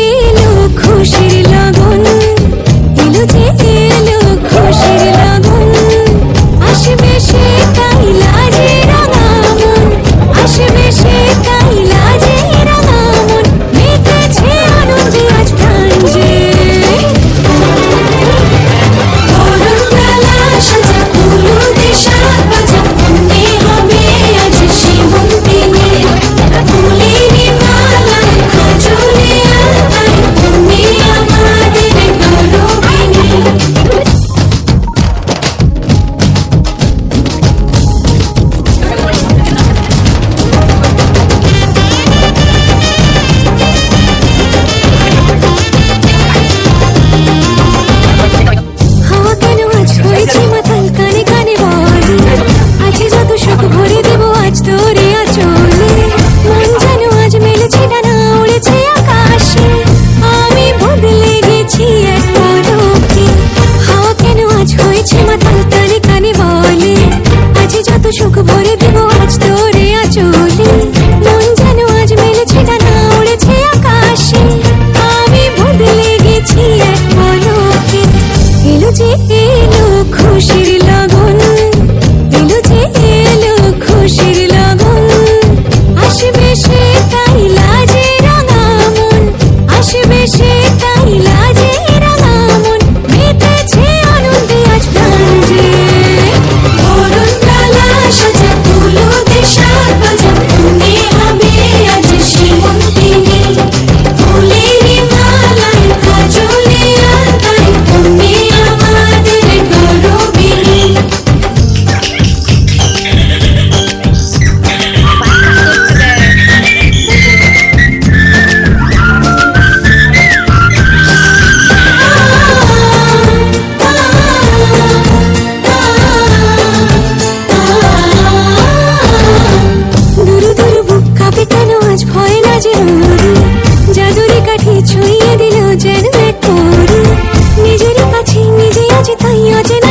এলো খুশির লাগুন এলো যে এলো সুখ ভরে দেব আজ তোরে আচলে। মন যেন আজ মেলেছে ডানা উড়েছে আকাশে। আমি বদলে গেছি এক পলকে এলো যে এলো খুশির লগন। এলো যে এলো খুশির লগন। আসবে সে তাই অচেনা